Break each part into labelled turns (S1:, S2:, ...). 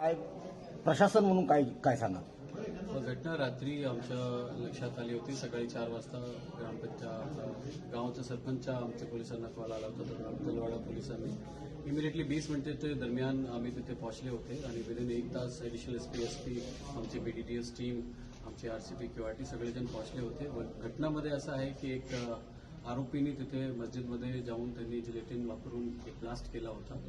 S1: काय प्रशासन म्हणून काय काय सांगा?
S2: हो, घटना रात्री आमच्या लक्षात आली होती. सकाळी चार वाजता ग्रामपंचायत गावाच्या सरपंच आमच्या पोलिसांना कॉल आला होता. तर तलवाडा पोलिसांनी इमिडिएटली वीस मिनिटाच्या दरम्यान आम्ही तिथे पोहोचले होते. आणि विदिन एक तास additional S P S P आमची B D T S team आमची R C P Q R T सगळेजण पोहोचले होते. घटनामध्ये असं आहे की एक आरोपीने तिथे मस्जिदमध्ये जाऊन त्यांनी जिलेटिन वापरून एक ब्लास्ट केला होता.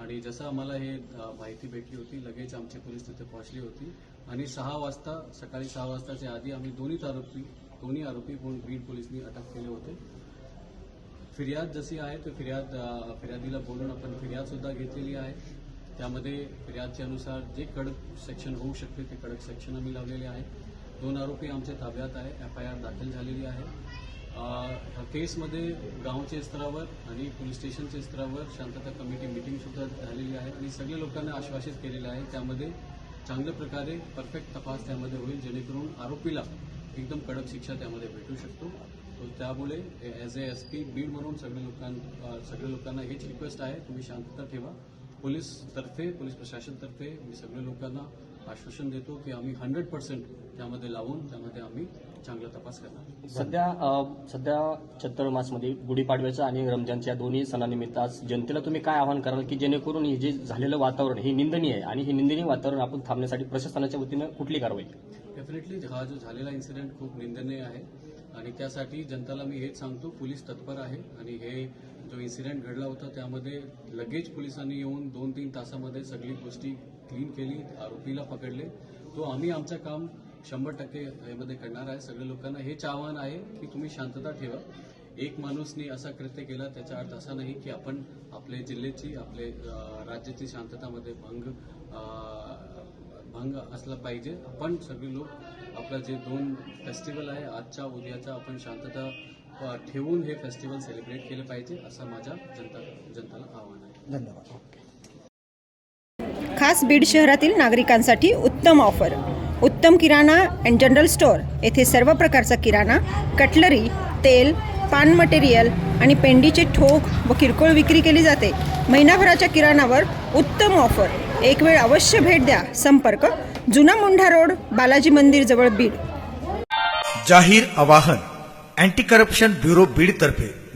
S2: आणि जसं आम्हाला हे माहिती भेटली होती लगेच आमचे पोलीस तिथे पोहोचली होती. आणि सहा वाजता सकाळी सहा वाजताच्या आधी आम्ही दोन्हीच आरोपी दोन्ही आरोपी कोण बीड पोलिसनी अटक केले होते. फिर्याद जशी आहे तो फिर्याद फिर्यादीला बोलून आपण फिर्याद सुद्धा घेतलेली आहे. त्यामध्ये फिर्यादच्या अनुसार जे कडक सेक्शन होऊ शकते ते कडक सेक्शन आम्ही लावलेले आहे. दोन आरोपी आमच्या ताब्यात आहे एफ आय आर दाखल झालेली आहे. केसमध्ये गावच्या स्तरावर आणि पोलीस स्टेशनच्या स्तरावर शांतता कमिटी मिटिंग सुद्धा झालेली आहे आणि सगळ्या लोकांना आश्वासित केलेलं आहे. त्यामध्ये चांगल्या प्रकारे परफेक्ट तपास त्यामध्ये होईल जेणेकरून आरोपीला एकदम कडक शिक्षा त्यामध्ये भेटू शकतो. तो त्यामुळे as A S P Beed म्हणून सगळ्या लोकां सगळ्या लोकांना हेच रिक्वेस्ट आहे तुम्ही शांतता ठेवा. पोलीस तर्फे पोलीस प्रशासनतर्फे मी सगळ्या लोकांना आश्वासन देतो की आम्ही हंड्रेड पर्सेंट त्यामध्ये लावून त्यामध्ये आम्ही चांगला तपास करणार.
S3: सध्या सध्या चत्तरमासमध्ये गुढीपाडव्याचं आणि रमजानच्या दोन्ही सणानिमित्त आज जनतेला तुम्ही काय आवाहन कराल की जेणेकरून हे जे झालेलं वातावरण हे निंदनीय आहे आणि हे निंदनीय वातावरण आपण थांबण्यासाठी प्रशासनाच्या वतीनं कुठली कारवाई?
S2: डेफिनेटली हा जो झालेला इन्सिडेंट खूप निंदनीय आहे. आणि त्यासाठी जनताला मी हेच सांगतो पोलीस तत्पर आहे. आणि हे जो इन्सिडेंट घडला होता त्यामध्ये लगेच पोलिसांनी येऊन दोन तीन तासामध्ये सगळी गोष्टी क्लीन केली आरोपीला पकडले. तो आम्ही आमचं काम शंभर टक्के यामध्ये करणार आहे. सगळ्या लोकांना हेच आव्हान आहे की तुम्ही शांतता ठेवा. एक माणूसनी असा कृत्य केला त्याचा अर्थ असा नाही की आपण आपल्या जिल्ह्याची आपले राज्याची शांततामध्ये भंग भंग असला पाहिजे. आपण सगळे लोक आपला जे दोन फेस्टिवल आहे आजच्या उद्याचा आपण शांतता ठेवून हे फेस्टिवल सेलिब्रेट केले पाहिजे असं माझ्या जनता जनताला आव्हान आहे.
S1: धन्यवाद.
S4: खास बीड शहरातील नागरिकांसाठी उत्तम ऑफर उत्तम किराणा अँड जनरल स्टोअर येथे सर्व प्रकारचा किराणा कटलरी तेल पान मटेरियल आणि पेंडीचे ठोक व किरकोळ विक्री केली जाते. महिनाभराच्या किराणावर उत्तम ऑफर एक वेळ अवश्य भेट द्या. संपर्क जुना मुंढा रोड बालाजी मंदिर जवळ बीड.
S5: जाहीर आवाहन अँटी करप्शन ब्युरो बीड तर्फे